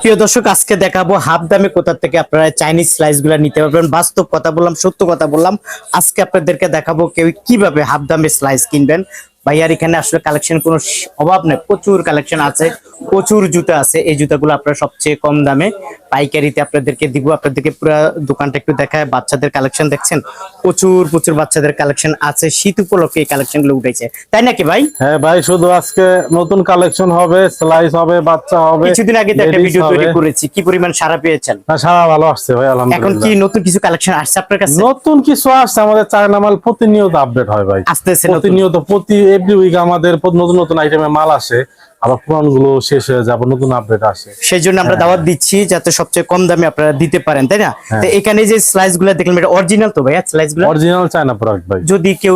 প্রিয় দর্শক, আজকে দেখাবো হাফ দামে কোথা থেকে আপনারা চাইনিজ স্লাইসগুলা নিতে পারবেন। বাস্তব কথা বললাম, সত্য কথা বললাম। আজকে আপনাদেরকে দেখাবো কেউ কীভাবে হাফ দামে স্লাইস কিনবেন। ভাইয়ার এখানে আসলে কালেকশন কোনো অভাব নেই প্রচুর কালেকশন আছে প্রচুর জুতা আছে। এই জুতাগুলো আপনারা সবচেয়ে কম দামে পাইকারিতে আপনাদেরকে দিব আপনাদেরকে পুরো দোকানটা একটু দেখায়। বাচ্চাদের কালেকশন দেখছেন? প্রচুর প্রচুর বাচ্চাদের কালেকশন আছে। শীত উপলক্ষে এই কালেকশনগুলো উঠেছে। তাই নাকি ভাই? হ্যাঁ ভাই শুধু আজকে নতুন কালেকশন হবে স্লাইস হবে বাচ্চা হবে কিছুদিন আগে তো একটা ভিডিও তৈরি করেছি। কি পরিমাণ সারা পেয়েছেন? না, সারা ভালো আসছে ভাই এখন কি নতুন কিছু কালেকশন আসছে আপনার কাছে? নতুন কিছু আসছে আমাদের চায়না মাল প্রতিনিয়ত আপডেট হয় ভাই। আসতেছে। প্রতিনিয়ত প্রতি এভরি উইক আমাদের নতুন নতুন আইটেমের মাল আসে আবার পুরানগুলো শেষ হয়ে আবার নতুন আপডেট আসে। সেই জন্য আমরা দাওয়াত দিচ্ছি যাতে সবচেয়ে কম দামে আপনারা দিতে পারেন তাই না? হ্যাঁ। তো এখানে যে স্লাইসগুলো দেখলাম এটা অরিজিনাল তো ভাইয়া স্লাইসগুলো? অরিজিনাল চায়না প্রোডাক্ট ভাই। যদি কেউ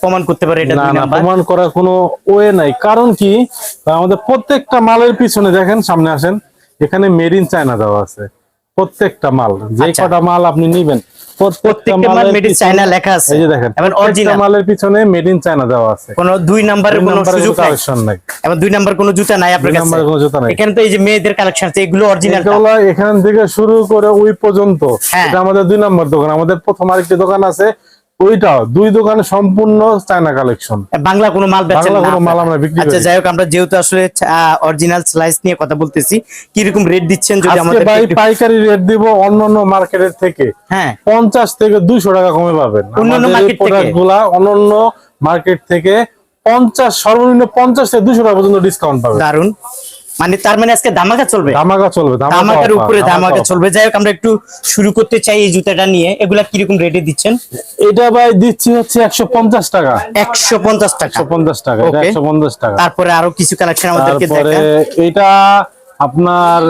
প্রমাণ করতে পারে এটা না প্রমাণ করার কোনো ওয়ে নাই। কারণ কি আমাদের প্রত্যেকটা মালের পিছনে দেখেন সামনে আসেন এখানে মেড ইন চায়না দেওয়া আছে। প্রত্যেকটা মাল যে আচ্ছা। কটা মাল আপনি নিবেন প্রত্যেকটা মাল লেখা আছে। এই যে দেখেন এবং প্রত্যেকটা মালের পিছনে মেড ইন চায়না দেওয়া আছে। কোনো দুই নাম্বারের দুই কোনো সুযোগ নাই। এবং দুই নাম্বার কোনো জুতা নাই আপনার কাছে? কোনো জুতা নাই। এখানে তো এই যে মেয়েদের কালেকশন আছে এগুলো অরিজিনাল এগুলো এখান থেকে শুরু করে ওই পর্যন্ত। হ্যাঁ। এটা আমাদের দুই নম্বর দোকান। আমাদের প্রথম আরেকটি দোকান আছে ওইটাও দুই দোকানে সম্পূর্ণ চায়না কালেকশন বাংলা কোনো মাল বেচেন না কোনো মাল আমরা বিক্রি আচ্ছা যাই হোক আমরা যেহেতু আসলে অরিজিনাল স্লাইস নিয়ে কথা বলতেছি কীরকম রেট দিচ্ছেন যদি আমাদের ভাই পাইকারি রেট দিব অন্যান্য মার্কেটের থেকে। হ্যাঁ। পঞ্চাশ থেকে দুশো টাকা কমে পাবেন। অন্যান্য market থেকে? অন্যান্য মার্কেট থেকে পঞ্চাশ সর্বনিম্ন পঞ্চাশ থেকে দুশো টাকা পর্যন্ত ডিসকাউন্ট পাবেন। দারুণ মানে তার মানে আজকে ধামাকা চলবে? ধামাকা চলবে ধামাকা ধামাকার উপরে ধামাকা চলবে। যাই হোক আমরা একটু শুরু করতে চাই এই জুতাটা নিয়ে। এগুলা কীরকম রেটে দিচ্ছেন? এটা ভাই দিচ্ছি হচ্ছে একশো পঞ্চাশ টাকা। একশো পঞ্চাশ টাকা। একশো পঞ্চাশ টাকা এটা Okay. একশো পঞ্চাশ টাকা। তারপরে আরও কিছু কালেকশন আমাদেরকে এটা আপনার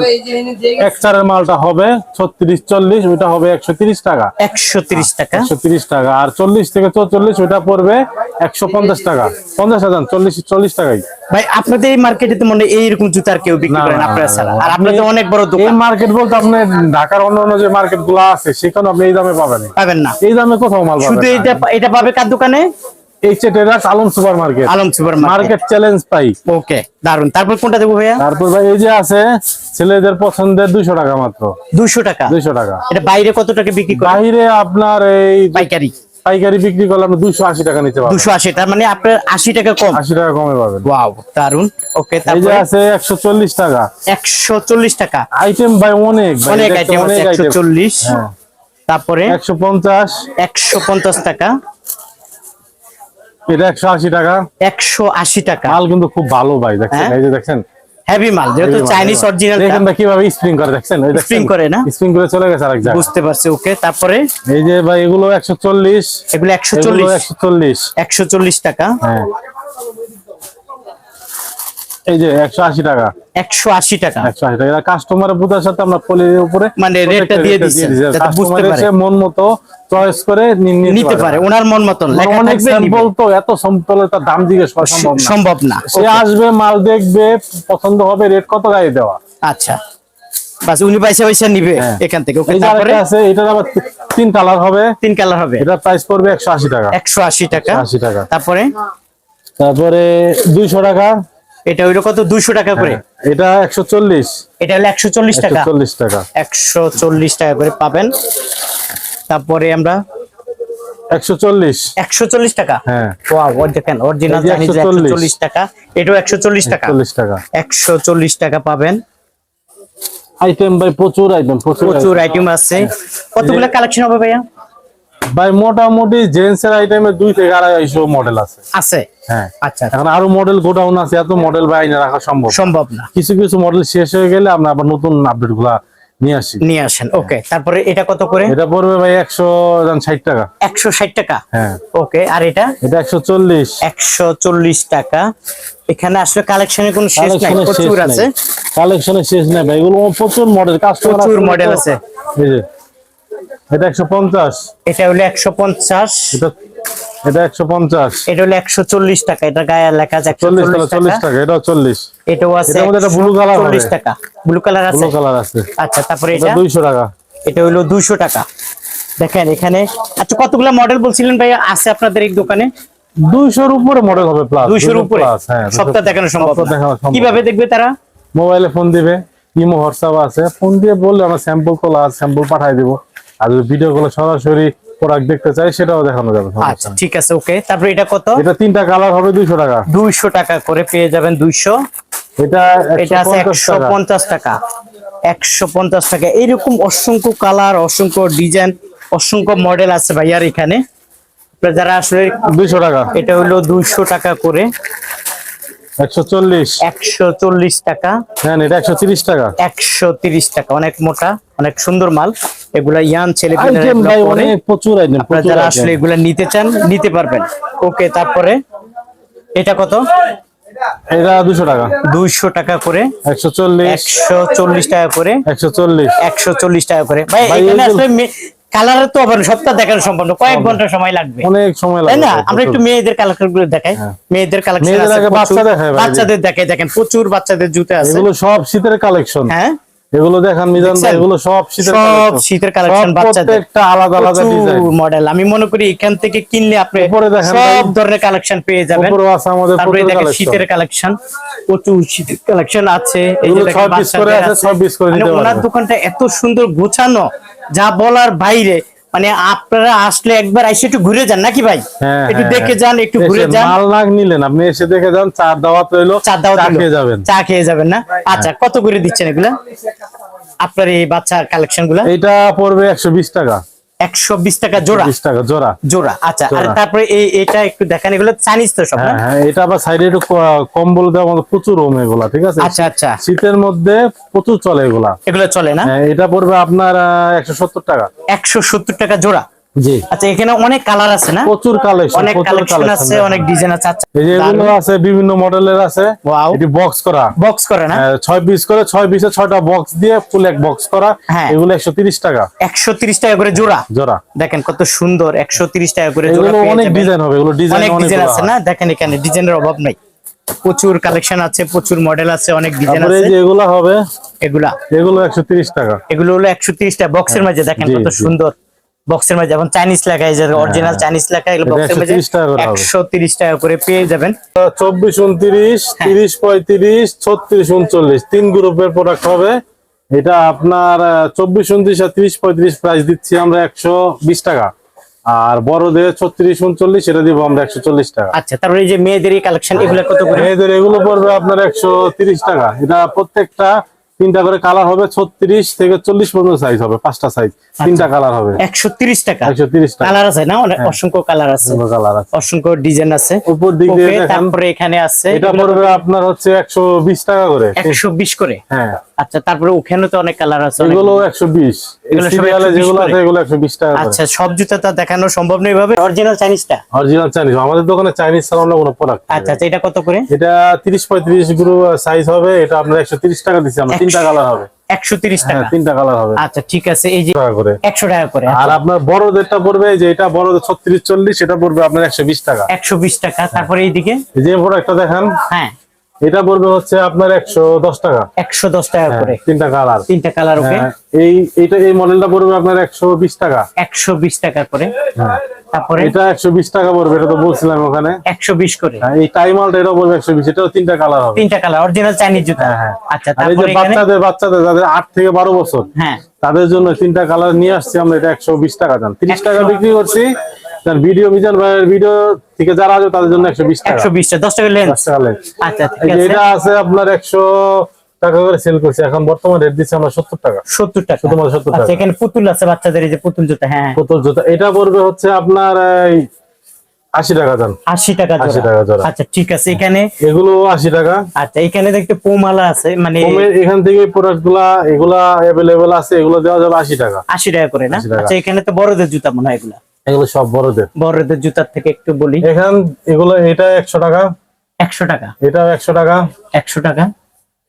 এক চারের মালটা হবে ছত্রিশ চল্লিশ ওইটা হবে একশো তিরিশ টাকা। একশো তিরিশ টাকা। একশো তিরিশ টাকা। আর চল্লিশ থেকে চল্লিশ ওইটা পড়বে একশো পঞ্চাশ টাকা। পঞ্চাশ হাজার চল্লিশ চল্লিশ টাকাই। ভাই আপনাদের এই মার্কেটে তো মনে হয় এইরকম জুতার কেউ বিক্রি না, করেন আপনারা ছাড়া। আর আপনাদের অনেক বড় এই দোকান মার্কেট বলতে আপনি ঢাকার অন্যান্য যে মার্কেটগুলো আছে সেখানে আপনি এই দামে পাবেন। না। পাবেন না। এই দামে কোথাও মাল পাবেন শুধু এটা এটা পাবে কার দোকানে? এই Alam super market. Alam super market. Market challenge পাই। ওকে দারুণ তারপর কোনটা দেবো ভাইয়া? তারপর ভাই এই যে আছে ছেলেদের পছন্দের দুইশো টাকা মাত্র। দুশো টাকা? দুইশো টাকা। এটা বাইরে কত টাকা বিক্রি করে বাইরে আপনার এই পাইকারি। পাইকারি বিক্রি করলে দুইশো আশি টাকা নিতে তার মানে আপনার আশি টাকা কম। আশি টাকা কমে পাবেন। ওয়াও দারুণ ওকে এই তারপরে? আছে একশো চল্লিশ টাকা। একশো চল্লিশ টাকা। আইটেম ভাই অনেক অনেক আইটেম আছে অনেক একশো item। চল্লিশ। হ্যাঁ। তারপরে? একশো পঞ্চাশ। একশো পঞ্চাশ টাকা। এটা একশো আশি টাকা। একশো আশি টাকা। মাল কিন্তু খুব ভালো ভাই দেখছেন? হ্যাঁ? এই যে দেখছেন? হেভি মাল যেহেতু চাইনিজ অরিজিনাল দেখেন কীভাবে স্প্রিং করে দেখছেন? এই স্প্রিং করে না? স্প্রিং করে চলে গেছে আরেক জায়গায়। বুঝতে পারছি ওকে তারপরে? এই যে ভাই এগুলো একশো চল্লিশ। এগুলো একশো এগুলো চল্লিশ একশো চল্লিশ। একশো চল্লিশ টাকা। হ্যাঁ। এই যে একশো আশি টাকা। একশো আশি টাকা। একশো আশি টাকা। কাস্টমারের বুঝার সাথে আমরা পলির উপরে মানে রেটটা দিয়ে দিচ্ছেন, যাতে বুঝতে পারে। মন মতো চয়েস করে নিতে পারে। ওনার মন মতন। লেখা থাকবে স্যাম্পল তো এত স্যাম্পল তার দাম জিজ্ঞেস করা সম্ভব না। সম্ভব না। সে আসবে মাল দেখবে পছন্দ হবে রেট কত গায়ে দেওয়া। আচ্ছা। বাস উনি পয়সা পয়সা নিবে হ্যাঁ। এখান থেকে। ওকে তারপরে? আছে এটার আবার তিন কালার হবে। তিন কালার হবে। এটা প্রাইস পড়বে একশো আশি টাকা। একশো আশি টাকা। আশি টাকা। তারপরে? তারপরে দুইশো টাকা। এটা হইল কত? দুইশো টাকা করে। এটা একশো চল্লিশ। এটা হলো একশো চল্লিশ একশো টাকা চল্লিশ টাকা। একশো চল্লিশ টাকা করে পাবেন। তারপরে আমরা চল্লিশ। টাকা। হ্যাঁ। ওয়াও দেখেন অরিজিনাল 140 টাকা। এটাও টাকা। চল্লিশ টাকা। পাবেন। আইটেম ভাই প্রচুর আইটেম প্রচুর প্রচুর আইটেম আছে। কতগুলো কালেকশন হবে ভাইয়া? ভাই মোটামুটি জেন্টস এর আইটেমে দুই থেকে আড়াইশো মডেল আছে। আছে? হ্যাঁ। আচ্ছা। এখন আরও মডেল গোডাউন আছে এত মডেল ভাই রাখা সম্ভব সম্ভব না। কিছু কিছু মডেল শেষ হয়ে গেলে আমরা আবার নতুন আপডেটগুলা নিয়ে আসি। নিয়ে আসেন ওকে তারপরে এটা কত করে? এটা পড়বে ভাই একশো ষাট টাকা। একশো ষাট টাকা? হ্যাঁ। ওকে আর এটা? এটা একশো চল্লিশ। একশো চল্লিশ টাকা। এখানে আসলে কালেকশনের কোনো শেষ নাই প্রচুর আছে। কালেকশনের শেষ নাই ভাই এগুলো প্রচুর মডেল কাস্টমার প্রচুর model আছে। এটা একশো পঞ্চাশ। এটা হলো একশো পঞ্চাশ। এটা এটা একশো পঞ্চাশ। এটা হলো একশো চল্লিশ টাকা এটা গায়ে লেখা আছে একশো চল্লিশ চল্লিশ চল্লিশ টাকা। টাকা এটাও চল্লিশ। এটাও আছে এটার মধ্যে একটা blue color হবে। চল্লিশ টাকা। ব্লু কালার আছে? ব্লু কালার আছে। আচ্ছা তারপরে এটা এটা? দুইশো টাকা। এটা হলো দুইশো টাকা। দেখেন এখানে আচ্ছা কতগুলো মডেল বলছিলেন ভাই? আছে আপনাদের এই দোকানে? দুইশোর উপরে মডেল হবে প্লাস দুইশোর উপরে? প্লাস হ্যাঁ সপ্তাহ দেখানো সম্ভব। কীভাবে দেখবে তারা? মোবাইলে ফোন দিবে ইমো হোয়াটসঅ্যাপ আছে। ফোন দিয়ে বললে আমরা স্যাম্পল কল আর স্যাম্পল পাঠিয়ে দিব। আর ভিডিও কলে সরাসরি প্রোডাক্ট দেখতে চাই সেটাও দেখানো যাবে আচ্ছা ঠিক আছে ওকে তারপরে এটা কত? এটা তিনটা কালার হবে দুইশো টাকা। দুইশো টাকা করে পেয়ে যাবেন দুইশো। এটা এটা আছে 150 টাকা। পঞ্চাশ টাকা। একশো পঞ্চাশ টাকা। এরকম অসংখ্য কালার অসংখ্য ডিজাইন অসংখ্য মডেল আছে ভাইয়ার এখানে। যারা আসলে দুইশো টাকা। এটা হলো দুইশো টাকা করে। একশো চল্লিশ। একশো চল্লিশ টাকা। হ্যাঁ এটা একশো তিরিশ টাকা। একশো তিরিশ টাকা। অনেক মোটা অনেক সুন্দর মাল। এগুলা ইয়ান ছেলে ভাই অনেক প্রচুর আইটেম যারা আসলে এগুলা নিতে চান নিতে পারবেন। ওকে তারপরে? এটা কত? এটা দুশো টাকা। দুইশো টাকা করে। একশো চল্লিশ। একশো চল্লিশ টাকা করে। একশো চল্লিশ। একশো চল্লিশ টাকা করে। ভাই ভাই, এখানে আসলে কালার তো হবে না, সবটা দেখানো সম্ভব না। কয়েক ঘণ্টা সময় লাগবে। অনেক সময় তাই না? আমরা একটু মেয়েদের কালেকশনগুলো দেখাই। হ্যাঁ। মেয়েদের কালেকশন বাচ্চাদের দেখাই। দেখেন প্রচুর বাচ্চাদের জুতে আছে। এগুলো সব শীতের কালেকশন হ্যাঁ? এগুলো দেখান মিজান ভাই এগুলো সব শীতের সব শীতের কালেকশন বাচ্চাদের। প্রত্যেকটা আলাদা আলাদা ডিজাইন মডেল আমি মনে করি এখান থেকে কিনলে আপনি উপরে দেখেন সব ধরনের কালেকশন পেয়ে যাবেন। উপরে আছে আমাদের তারপরে দেখেন শীতের কালেকশন প্রচুর শীতের কালেকশন আছে। এই যে দেখেন করে বাচ্চাদের আছে, ছয় piece করে দিতে নিতে ওনার দোকানটা এত সুন্দর গোছানো যা বলার বাইরে। মানে আপনারা আসলে একবার এসে একটু ঘুরে যান নাকি ভাই? হ্যাঁ, একটু হ্যাঁ, দেখে হ্যাঁ। যান একটু ঘুরে যান। মাল লাগ নিলেন আপনি এসে দেখে যান চার দাওয়াত হইল চার দাওয়াত চা খেয়ে যাবেন। চা খেয়ে যাবেন না? আচ্ছা কত করে দিচ্ছেন এগুলা? আপনার এই বাচ্চার কালেকশনগুলা? এটা পড়বে একশো বিশ টাকা। একশো বিশ টাকা জোড়া। বিশ টাকা জোড়া। জোড়া আচ্ছা আর তারপরে এই এটা একটু দেখান এগুলো চাইনিজ তো সব হ্যাঁ হ্যাঁ এটা আবার সাইডে একটু কম্বল দেওয়া প্রচুর রোম এগুলা ঠিক আছে? আচ্ছা আচ্ছা। শীতের মধ্যে প্রচুর চলে এগুলা। এগুলো চলে না? হ্যাঁ, এটা পড়বে আপনার একশো সত্তর টাকা। একশো সত্তর টাকা জোড়া। জি। আচ্ছা এখানে অনেক কালার আছে না? প্রচুর কালেকশন অনেক কালেকশন আছে অনেক ডিজাইন আছে আচ্ছা। এগুলো আছে বিভিন্ন মডেলের আছে। Wow. এটি বক্স করা। বক্স করে না? হ্যাঁ, পিস করে পিসে ছয়টা বক্স দিয়ে ফুল এক বক্স করা। হ্যাঁ। এগুলো একশো তিরিশ টাকা। একশো তিরিশ টাকা করে জোড়া? জোড়া। দেখেন কত সুন্দর একশো তিরিশ টাকা করে জোড়া এগুলো অনেক ডিজাইন হবে এগুলো ডিজাইন অনেক অনেক ডিজাইন আছে না? দেখেন এখানে ডিজাইনের অভাব নাই। প্রচুর কালেকশন আছে প্রচুর মডেল আছে অনেক ডিজাইন তারপরে আছে। এগুলো হবে এগুলা। এগুলো একশো তিরিশ টাকা। এগুলো হলো একশো টাকা বক্সের মাঝে দেখেন কত সুন্দর। বক্সের মাঝে এখন চাইনিজ লেখা এই যে অরিজিনাল চাইনিজ লেখা এগুলো বক্সের মাঝে 130 টাকা করে পেয়ে যাবেন। চব্বিশ উনত্রিশ হ্যাঁ। তিরিশ পঁয়ত্রিশ ছত্রিশ উনচল্লিশ তিন গ্রুপের প্রোডাক্ট হবে। এটা আপনার চব্বিশ উনত্রিশ আর তিরিশ পঁয়ত্রিশ প্রাইস দিচ্ছি আমরা একশো বিশ টাকা। আর বড়দের ছত্রিশ উনচল্লিশ এটা দিব আমরা একশো চল্লিশ টাকা। আচ্ছা তারপরে এই যে মেয়েদের কালেকশন এগুলো কত করে? মেয়েদের এগুলো পড়বে আপনার একশো তিরিশ টাকা। এটা প্রত্যেকটা তিনটা করে কালার হবে ছত্রিশ থেকে চল্লিশ পর্যন্ত সাইজ হবে পাঁচটা সাইজ তিনটা কালার হবে। একশো তিরিশ টাকা। একশো তিরিশ কালার আছে না? অনেক অসংখ্য কালার আছে। কালার আছে। অসংখ্য ডিজাইন আছে। উপর দিক দিয়ে তারপরে এখানে আছে এটা পড়বে আপনার হচ্ছে একশো বিশ টাকা করে। একশো বিশ করে। হ্যাঁ। আচ্ছা তারপরে ওখানে তো অনেক কালার আছে এগুলো একশো বিশ। এগুলো সব সিরিয়ালে 120 যেগুলো আছে এগুলো একশো বিশ টাকা আচ্ছা সব জুতা তো দেখানো সম্ভব নয় ভাবে অরিজিনাল চাইনিজটা অরিজিনাল চাইনিজ আমাদের দোকানে চাইনিজ ছাড়া অন্য কোনো প্রোডাক্ট আচ্ছা আচ্ছা এটা কত করে? এটা তিরিশ পঁয়ত্রিশ গ্রুপ সাইজ হবে। এটা আপনার একশো তিরিশ টাকা দিচ্ছি আমরা। তিনটা কালার হবে। একশো তিরিশ হ্যাঁ টাকা। তিনটা কালার হবে। আচ্ছা ঠিক আছে এই যে টাকা করে। একশো টাকা করে। আর আপনার বড়দেরটা পড়বে যে এটা বড়দের ছত্রিশ চল্লিশ এটা পড়বে আপনার একশো বিশ টাকা। একশো বিশ টাকা তারপরে এইদিকে? এই যে প্রোডাক্টটা দেখান। হ্যাঁ। এটা পড়বে হচ্ছে আপনার একশো দশ টাকা। একশো দশ টাকা হ্যাঁ, করে। তিনটা কালার। তিনটা কালার ওকে? এই এইটা এই মডেলটা পড়বে আপনার একশো বিশ টাকা। একশো বিশ টাকা করে। হ্যাঁ তারপরে? এটা একশো বিশ টাকা পড়বে এটা তো বলছিলাম ওখানে। একশো বিশ করে। হ্যাঁ, এই টাইমালটা এটাও পড়বে একশো বিশ এটাও তিনটা কালার হবে। তিনটা কালার অরিজিনাল চাইনিজ জুতা। হ্যাঁ, হ্যাঁ। আচ্ছা এই যে বাচ্চাদের বাচ্চাদের যাদের আট থেকে বারো বছর হ্যাঁ। তাদের জন্য তিনটা কালার নিয়ে আসছি আমরা এটা একশো বিশ টাকা দাম। তিরিশ টাকা বিক্রি করছি ভিডিও মিজান ভাইয়ের ভিডিও থেকে যারা আছে তাদের জন্য একশো বিশ টাকা। একশো বিশ টাকা দশ টাকা লেন্স লেন্স। আচ্ছা ঠিক আছে। এটা আছে আপনার একশো টাকা করে সেল করছি। এখন বর্তমান রেট দিচ্ছি আমরা সত্তর টাকা। সত্তর টাকা। শুধুমাত্র 70 টাকা। আচ্ছা এখানে পুতুল আছে বাচ্চাদের এই যে পুতুল জুতা হ্যাঁ। কত জুতা। এটা পড়বে হচ্ছে আপনার এই আশি টাকা দাম আশি টাকা 80 টাকা জোড়া। আচ্ছা ঠিক আছে এখানে এগুলো আশি টাকা। আচ্ছা এখানে দেখতে পোমালা আছে মানে এখান থেকে প্রোডাক্টগুলা এগুলা অ্যাভেলেবেল আছে এগুলো দেওয়া যাবে আশি টাকা। আশি টাকা করে না? আচ্ছা এখানে তো বড়দের জুতা মনে হয় এগুলা। এগুলো সব বড়দের। বড়দের জুতার থেকে একটু বলি। এখান এগুলো এটা একশো টাকা। একশো টাকা। এটাও একশো টাকা। একশো টাকা।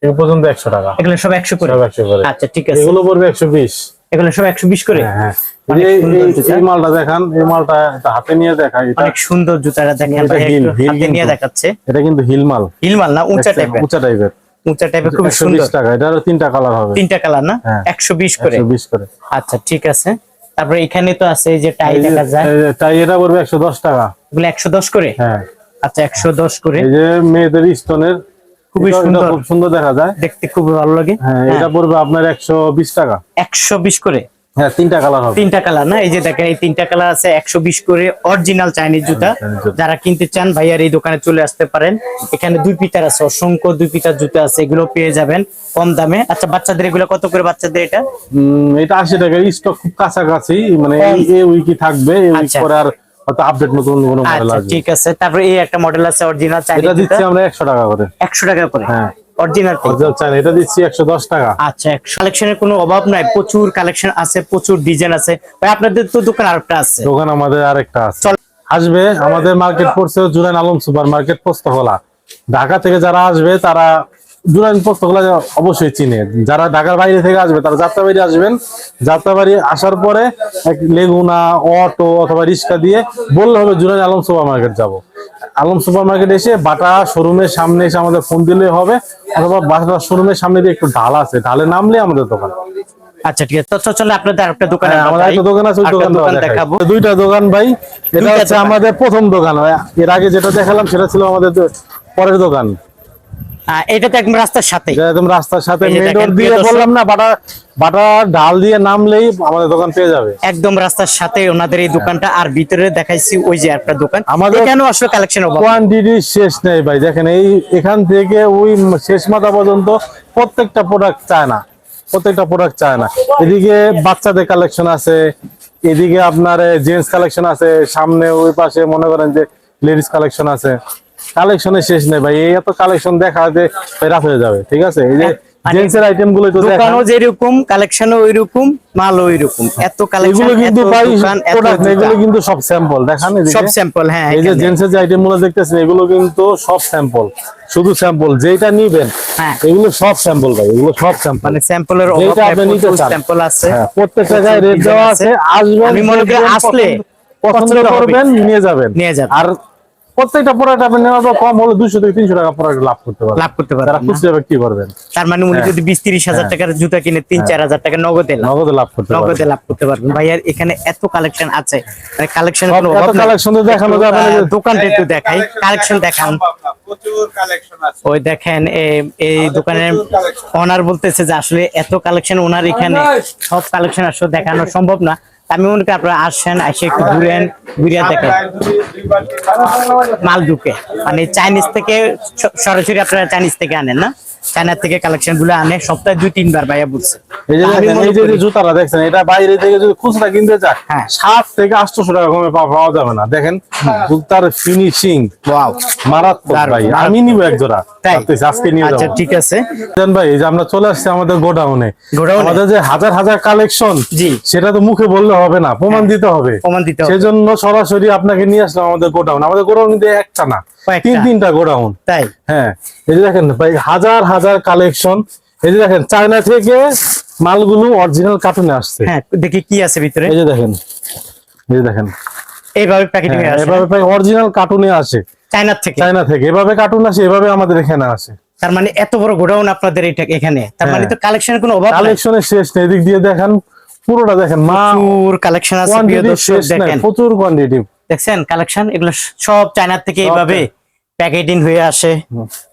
পর্যন্ত একশো টাকা। এগুলো সব একশো করে। একশো করে। আচ্ছা ঠিক আছে। এগুলো পড়বে একশো বিশ। এগুলো সব একশো বিশ করে? হ্যাঁ হ্যাঁ। এই- মালটা দেখান। এই মালটা হাতে নিয়ে দেখা এটা অনেক সুন্দর জুতাটা দেখেন হিল, হিল হাতে নিয়ে দেখাচ্ছে। এটা কিন্তু হিল মাল। হিলমাল না উঁচা টাইপের উঁচা টাইপের উঁচা টাইপের খুব সুন্দর। টাকা। এটারও তিনটা কালার হবে। তিনটা কালার না? হ্যাঁ। একশো বিশ করে। বিশ করে। আচ্ছা ঠিক আছে। তারপরে এখানে তো আছে যে টাই দেখা যায়। তাই এটা পড়বে একশো দশ টাকা। এগুলো একশো দশ করে? হ্যাঁ। আচ্ছা একশো দশ করে। এই যে মেয়েদের স্টোনের খুবই সুন্দর। খুব সুন্দর দেখা যায়। দেখতে খুব ভালো লাগে। হ্যাঁ এটা পড়বে আপনার একশো বিশ টাকা। একশো বিশ করে? হ্যাঁ তিনটা কালার হবে। তিনটা কালার না? এই যে দেখেন এই তিনটা কালার আছে একশো বিশ করে অরিজিনাল চাইনিজ জুতা। যারা কিনতে চান ভাইয়ার এই দোকানে চলে আসতে পারেন। এখানে দুই পিটার আছে অসংখ্য দুই পিটার জুতা আছে এগুলো পেয়ে যাবেন কম দামে। আচ্ছা বাচ্চাদের এগুলো কত করে বাচ্চাদের এটা? এটা আশি টাকা। স্টক খুব কাছাকাছি মানে এই উইকি থাকবে এই উইক আচ্ছা। পরে আর হয়তো আপডেট নতুন কোনো মডেল আচ্ছা আসবে। ঠিক আছে। তারপরে এই একটা মডেল আছে অরিজিনাল চাইনিজ দিচ্ছি আমরা একশো টাকা করে। একশো টাকা করে? হ্যাঁ। অরিজিনাল এটা দিচ্ছি একশো দশ টাকা। আচ্ছা কালেকশনের কোনো অভাব নাই প্রচুর কালেকশন আছে প্রচুর ডিজাইন আছে। ভাই আপনাদের তো দোকান আরেকটা আছে। দোকান আমাদের আরেকটা আছে। চল। আসবে আমাদের মার্কেট পড়ছে জুরাইন আলম সুপার মার্কেট ঢাকা থেকে যারা আসবে তারা জুরাইন পোস্তকলা অবশ্যই চিনে। যারা ঢাকার বাইরে থেকে আসবে তারা যাত্রা যাত্রাবাড়ি আসবেন। যাত্রা যাত্রাবাড়ি আসার পরে এক লেগুনা অটো অথবা রিক্সা দিয়ে বললে হবে জুরাইন আলম সুপার মার্কেট যাব। আলম সুপার মার্কেট এসে বাটা শোরুমের সামনে এসে আমাদের ফোন দিলে হবে। অথবা বাটা শোরুমের সামনে দিয়ে একটু ঢাল আছে ঢালে নামলে আমাদের দোকান। আচ্ছা ঠিক আছে। তো তো চলে আপনাদের আরেকটা দোকান হ্যাঁ, আমাদের। একটা দোকান আছে দোকান দেখাবো। দুইটা দোকান ভাই এটা হচ্ছে আমাদের প্রথম দোকান। এর আগে যেটা দেখালাম সেটা ছিল আমাদের পরের দোকান। এটা তো একদম রাস্তার সাথে। যেটা একদম রাস্তার সাথে। এই যে দেখেন, রোড দিয়ে বললাম না বাটা বাটা ডাল দিয়ে নামলেই আমাদের দোকান পেয়ে যাবে। একদম রাস্তার সাথে ওনাদের এই দোকানটা। আর ভিতরে দেখাইছি ওই যে একটা দোকান। আমাদের- এখানেও আসলে কালেকশন অভাব। কোয়ান্টিটি শেষ নেই ভাই। দেখেন এই এখান থেকে ওই শেষ মাথা পর্যন্ত প্রত্যেকটা প্রোডাক্ট চায় না। প্রত্যেকটা প্রোডাক্ট চায় না। এদিকে বাচ্চাদের কালেকশন আছে। এদিকে আপনার জেন্টস কালেকশন আছে। সামনে ওই পাশে মনে করেন যে লেডিস কালেকশন আছে। কালেকশনের শেষ নেই ভাই এই এত কালেকশন দেখা যে রাত হয়ে যাবে ঠিক আছে এই যে আইটেমগুলো একটু দোকানও যেরকম কালেকশনও ওই রকম মালও ওই এত কালেকশন এগুলো কিন্তু ভাই প্রোডাক্ট এগুলো কিন্তু সব স্যাম্পল দেখান সব স্যাম্পল হ্যাঁ এই যে এখানে। যে আইটেমগুলো দেখতেছেন এগুলো কিন্তু সব স্যাম্পল শুধু স্যাম্পল যেটা নিবেন হ্যাঁ। এগুলো সব স্যাম্পল ভাই এগুলো সব স্যাম্পল মানে স্যাম্পলের অভাব যেটা আপনি নিতে চান। স্যাম্পল আছে হ্যাঁ প্রত্যেকটা জায়গায় রেট দেওয়া আছে। আছে আসবেন আমি মনে করি আসলে পছন্দ পছন্দ করবেন নিয়ে যাবেন নিয়ে যাবেন। আর প্রত্যেকটা প্রোডাক্ট আপনি নেওয়ার পর কম হলে দুশো থেকে তিনশো টাকা প্রোডাক্ট লাভ করতে পারবেন। লাভ করতে তারা পারবেন? খুচরা বিক্রি করবেন। তার মানে উনি যদি বিশ তিরিশ হাজার টাকার জুতা কিনে তিন চার হাজার টাকা নগদে নগদে লাভ করতে নগদে লাভ করতে পারবেন। ভাইয়ার এখানে এত কালেকশন আছে। মানে কালেকশন তো দেখানো যাবে দোকানটা একটু দেখাই। কালেকশন দেখান। কালেকশন ওই দেখেন এই দোকানের অনার বলতেছে যে আসলে এত কালেকশন ওনার এখানে সব কালেকশন আসলে দেখানো সম্ভব না। আমি মনে করি আপনারা আসেন এসে একটু ঘুরেন ঘুরিয়া দেখেন। মাল ঢুকে। মানে চাইনিজ থেকে সরাসরি আপনারা চাইনিজ থেকে আনেন না? চায়না থেকে কালেকশনগুলো আনে সপ্তাহে দুই তিনবার ভাইয়া এই যে জুতাটা দেখছেন এটা বাইরে থেকে যদি খুচরা কিনতে চায় হ্যাঁ। সাত থেকে টাকা কমে পাওয়া যাবে না। দেখেন জুতার ফিনিশিং মারাত্মক ভাই আমি নিব এক জোড়া। আজকে নিয়ে আচ্ছা ঠিক আছে। ভাই এই যে আমরা চলে আসছি আমাদের গোডাউনে? আমাদের যে হাজার হাজার কালেকশন জি। সেটা তো মুখে বললে হবে না প্রমাণ দিতে হবে। প্রমাণ দিতে হবে। সেজন্য সরাসরি আপনাকে নিয়ে আসলাম আমাদের গোডাউন। আমাদের গোডাউন কিন্তু একটা না তিন তিনটা গোডাউন। তাই? হ্যাঁ এই যে দেখেন ভাই হাজার হাজার কালেকশন এই যে দেখেন চায়না থেকে মালগুলো অরিজিনাল কার্টুনে আসছে। হ্যাঁ দেখি কি আছে ভিতরে। এই যে দেখেন এই যে দেখেন। এইভাবে প্যাকেটিং হয়ে আসে। এভাবে অরিজিনাল কার্টুনে আসে। চায়নার থেকে। চায়না থেকে। এভাবে কার্টুন আসে এভাবে আমাদের এখানে আসে। তার মানে এত বড় গোডাউন আপনাদের এটা এখানে। তার মানে হ্যাঁ। তো কালেকশনের কোনো অভাব কালেকশনের শেষ নেই। এদিক দিয়ে দেখেন পুরোটা দেখেন মা কালেকশন আছে প্রিয় দর্শক দেখেন। প্রচুর কোয়ান্টিটি দেখছেন? কালেকশন এগুলো সব চায়নার থেকে এইভাবে প্যাকেটিং হয়ে আসে।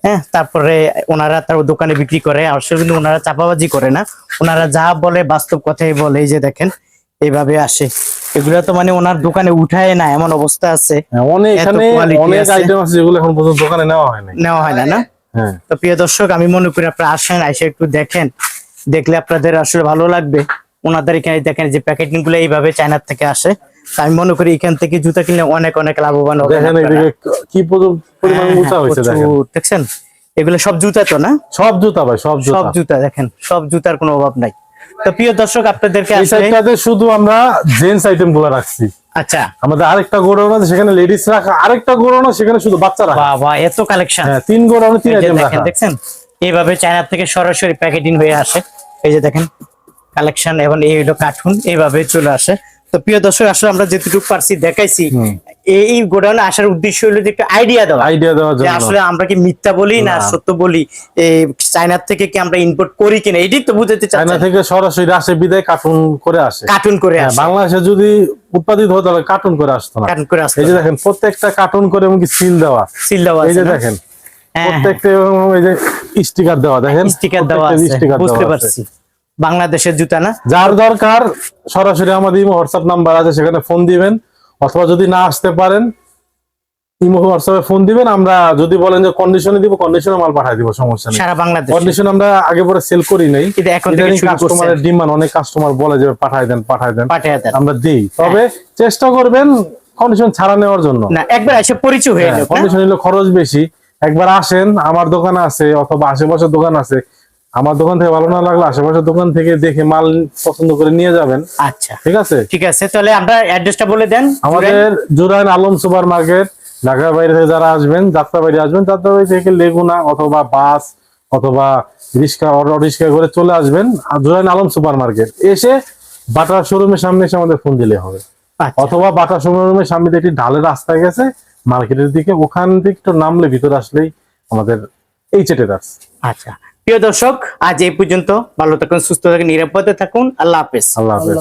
হ্যাঁ তারপরে ওনারা তার দোকানে বিক্রি করে। আসলে কিন্তু ওনারা চাপাবাজি করে না। ওনারা যা বলে বাস্তব কথাই বলে। এই যে দেখেন এইভাবে আসে। এগুলো তো মানে ওনার দোকানে উঠায় না এমন অবস্থা আছে। অনেক এখানে অনেক আইটেম আছে যেগুলো এখন পর্যন্ত দোকানে নেওয়া হয় নাই। নেওয়া হয় না না? হ্যাঁ। তো প্রিয় দর্শক আমি মনে করি আপনারা আসেন এসে একটু দেখেন। দেখলে আপনাদের আসলে ভালো লাগবে। ওনাদের এখানে দেখেন যে প্যাকেটিংগুলো এইভাবে চায়নার থেকে আসে। আমি মনে করি এখান থেকে জুতা কিনলে অনেক অনেক লাভবান হবে দেখেন কি পরিমাণ উঁচা হয়েছে দেখছেন? এগুলো সব জুতা তো না? সব জুতা ভাই সব সব জুতা দেখেন সব জুতার কোনো অভাব নাই। তো প্রিয় দর্শক আপনাদেরকে এই সাইডটাতে শুধু আমরা জেন্টস আইটেমগুলো রাখছি। আচ্ছা। আমাদের আরেকটা গোডাউন আছে সেখানে লেডিস রাখা। আরেকটা গোডাউন আছে সেখানে শুধু বাচ্চা রাখা। বাবা এত কালেকশন হ্যাঁ তিন গোডাউনে তিন আইটেম রাখা। এইভাবে চায়না থেকে সরাসরি প্যাকেটিং হয়ে আসে। এই যে দেখেন কালেকশন এবং এই হলো কার্টুন এইভাবে চলে আসে। তো প্রিয় দর্শক আসলে আমরা যেটুকু পারছি দেখাইছি এই- গোডাউনে আসার উদ্দেশ্য হলো যে একটু আইডিয়া দেওয়া। আইডিয়া দেওয়ার যে জন্য। আসলে আমরা কি মিথ্যা বলি না। সত্য বলি? এই চায়নার থেকে কি আমরা ইম্পোর্ট করি কিনা? এটাই তো বুঝতে চায়না থেকে সরাসরি আসে বিদায় কার্টুন করে আসে। কার্টুন করে হ্যাঁ, আসে। বাংলাদেশে যদি উৎপাদিত হতো তাহলে কার্টুন করে আসতো না। কার্টুন করে আসে এই যে দেখেন প্রত্যেকটা কার্টুন করে এমনকি সিল দেওয়া। সিল দেওয়া এই যে দেখেন হ্যাঁ, প্রত্যেকটা এই যে স্টিকার দেওয়া দেখেন? স্টিকার দেওয়া আছে। বুঝতে পারছি। বাংলাদেশের জুতা না? যার দরকার সরাসরি আমাদের ইমো হোয়াটসঅ্যাপ নাম্বার আছে সেখানে ফোন দিবেন। অথবা যদি না আসতে পারেন ইমো হোয়াটসঅ্যাপে ফোন দিবেন আমরা যদি বলেন যে কন্ডিশনে দিব কন্ডিশনে মাল পাঠিয়ে দিব সমস্যা নেই। সারা বাংলাদেশ? কন্ডিশন আমরা আগে পরে সেল করি নাই। কিন্তু এখন থেকে শুরু কাস্টমারের ডিমান্ড অনেক কাস্টমার বলে যে পাঠায় দেন পাঠায় দেন। পাঠিয়ে দেন। আমরা দিই। তবে চেষ্টা করবেন কন্ডিশন ছাড়া নেওয়ার জন্য। না একবার এসে পরিচয় হয়ে যাবে কন্ডিশন হলো খরচ বেশি। একবার আসেন আমার দোকান আছে অথবা আশেপাশের দোকান আছে আমার দোকান থেকে ভালো না লাগলে আশেপাশের দোকান থেকে দেখে মাল পছন্দ করে নিয়ে যাবেন। আচ্ছা। ঠিক আছে? ঠিক আছে তাহলে আমরা অ্যাড্রেসটা বলে দেন। আমাদের জুরাইন আলম সুপার মার্কেট ঢাকার বাইরে থেকে যারা আসবেন যাত্রাবাড়ি আসবেন যাত্রাবাড়ি থেকে লেগুনা অথবা বাস অথবা রিক্সা অটো রিক্সা করে চলে আসবেন আর জুরাইন আলম সুপার মার্কেট এসে বাটার শোরুমের সামনে এসে আমাদের ফোন দিলে হবে। আচ্ছা। অথবা বাটার শোরুমের সামনে দিয়ে একটি ঢালের রাস্তা গেছে মার্কেটের দিকে ওখান থেকে একটু নামলে ভিতরে আসলেই আমাদের এই চেটে আচ্ছা। প্রিয় দর্শক, আজ এই পর্যন্ত। ভালো থাকুন, সুস্থ থাকুন, নিরাপদে থাকুন। আল্লাহ হাফেজ। আল্লাহ হাফেজ।